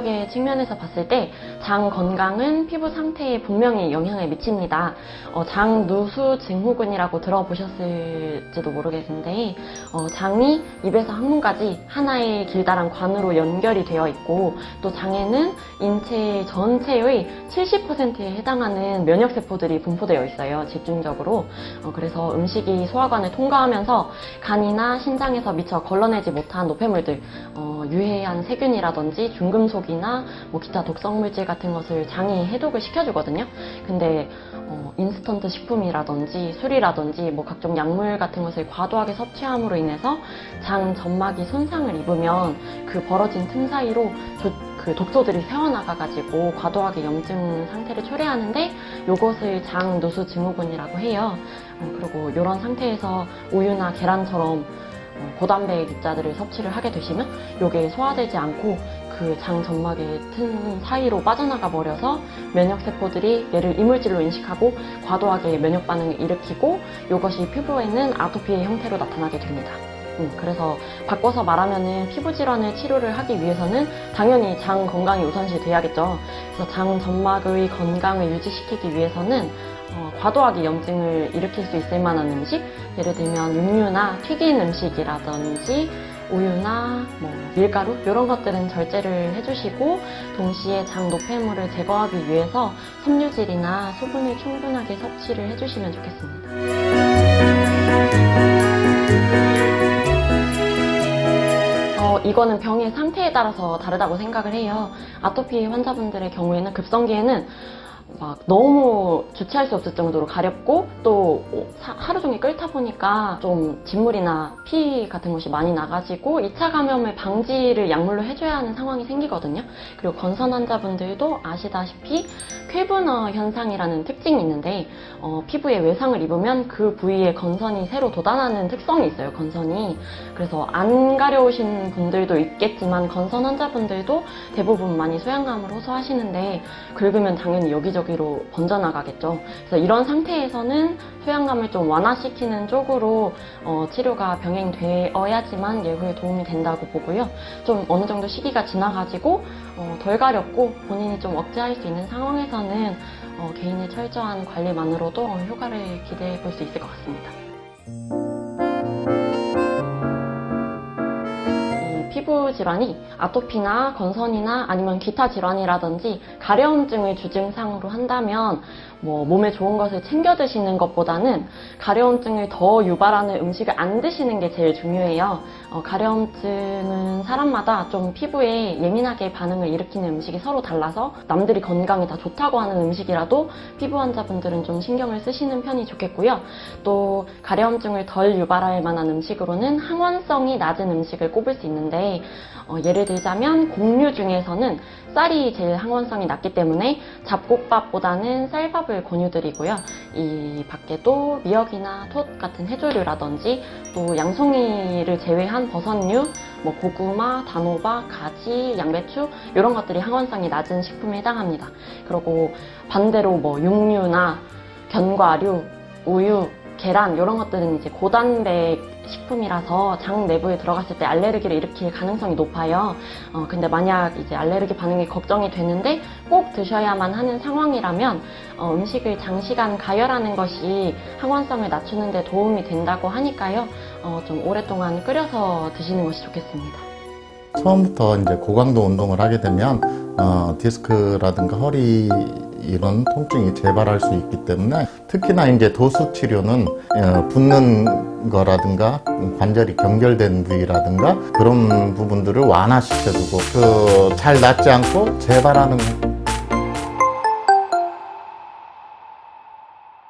면역의 측면에서 봤을 때 장 건강은 피부 상태에 분명히 영향을 미칩니다. 어, 장 누수 증후군이라고 들어보셨을지도 모르겠는데 어, 장이 입에서 항문까지 하나의 길다란 관으로 연결이 되어 있고 또 장에는 인체 전체의 70%에 해당하는 면역 세포들이 분포되어 있어요. 집중적으로. 어, 그래서 음식이 소화관을 통과하면서 간이나 신장에서 미처 걸러내지 못한 노폐물들, 어, 유해한 세균이라든지 중금속이 나 뭐 기타 독성 물질 같은 것을 장이 해독을 시켜주거든요. 근데 어, 인스턴트 식품이라든지 술이라든지 뭐 각종 약물 같은 것을 과도하게 섭취함으로 인해서 장 점막이 손상을 입으면 그 벌어진 틈 사이로 조- 그 독소들이 새어나가가지고 과도하게 염증 상태를 초래하는데 이것을 장 누수 증후군이라고 해요. 어, 그리고 이런 상태에서 우유나 계란처럼 어, 고단백 입자들을 섭취를 하게 되시면 이게 소화되지 않고 그 장 점막의 틈 사이로 빠져나가 버려서 면역 세포들이 얘를 이물질로 인식하고 과도하게 면역 반응을 일으키고 이것이 피부에는 아토피의 형태로 나타나게 됩니다. 음, 그래서 바꿔서 말하면은 피부 질환을 치료를 하기 위해서는 당연히 장 건강이 우선시 돼야겠죠. 그래서 장 점막의 건강을 유지시키기 위해서는 어, 과도하게 염증을 일으킬 수 있을 만한 음식, 예를 들면 육류나 튀긴 음식이라든지 우유나 뭐 밀가루 이런 것들은 절제를 해주시고 동시에 장 노폐물을 제거하기 위해서 섬유질이나 수분을 충분하게 섭취를 해주시면 좋겠습니다. 어, 이거는 병의 상태에 따라서 다르다고 생각을 해요. 아토피 환자분들의 경우에는 급성기에는 막 너무 주체할 수 없을 정도로 가렵고 또 사- 하루 종일 끓다 보니까 좀 진물이나 피 같은 것이 많이 나가지고 2차 감염을 방지를 약물로 해줘야 하는 상황이 생기거든요. 그리고 건선 환자분들도 아시다시피 쾌분어 현상이라는 특징이 있는데 어, 피부에 외상을 입으면 그 부위에 건선이 새로 돋아나는 특성이 있어요. 건선이 그래서 안 가려우신 분들도 있겠지만 건선 환자분들도 대부분 많이 소양감을 호소하시는데 긁으면 당연히 여기저기 로 번져나가겠죠. 그래서 이런 상태에서는 소양감을 좀 완화시키는 쪽으로 어, 치료가 병행되어야지만 예후에 도움이 된다고 보고요. 좀 어느 정도 시기가 지나가지고 어, 덜 가렵고 본인이 좀 억제할 수 있는 상황에서는 어, 개인의 철저한 관리만으로도 어, 효과를 기대해 볼 수 있을 것 같습니다. 이 피부 질환이 아토피나 건선이나 아니면 기타 질환이라든지 가려움증을 주증상으로 한다면 뭐 몸에 좋은 것을 챙겨 드시는 것보다는 가려움증을 더 유발하는 음식을 안 드시는 게 제일 중요해요. 어, 가려움증은 사람마다 좀 피부에 예민하게 반응을 일으키는 음식이 서로 달라서 남들이 건강에 다 좋다고 하는 음식이라도 피부 환자분들은 좀 신경을 쓰시는 편이 좋겠고요. 또 가려움증을 덜 유발할 만한 음식으로는 항원성이 낮은 음식을 꼽을 수 있는데 어, 예를 들자면 곡류 중에서는 쌀이 제일 항원성이 낮기 때문에 잡곡밥보다는 쌀밥을 권유드리고요. 이 밖에도 미역이나 톳 같은 해조류라든지 또 양송이를 제외한 버섯류, 뭐 고구마, 단호박, 가지, 양배추 이런 것들이 항원성이 낮은 식품에 해당합니다. 그리고 반대로 뭐 육류나 견과류, 우유, 계란 이런 것들은 이제 고단백 식품이라서 장 내부에 들어갔을 때 알레르기를 일으킬 가능성이 높아요. 어, 근데 만약 이제 알레르기 반응이 걱정이 되는데 꼭 드셔야만 하는 상황이라면 어, 음식을 장시간 가열하는 것이 항원성을 낮추는 데 도움이 된다고 하니까요. 어, 좀 오랫동안 끓여서 드시는 것이 좋겠습니다. 처음부터 이제 고강도 운동을 하게 되면 어, 디스크라든가 허리 이런 통증이 재발할 수 있기 때문에 특히나 이제 도수 치료는 어, 붓는 거라든가 관절이 경결된 부위라든가 그런 부분들을 완화시켜주고 그 잘 낫지 않고 재발하는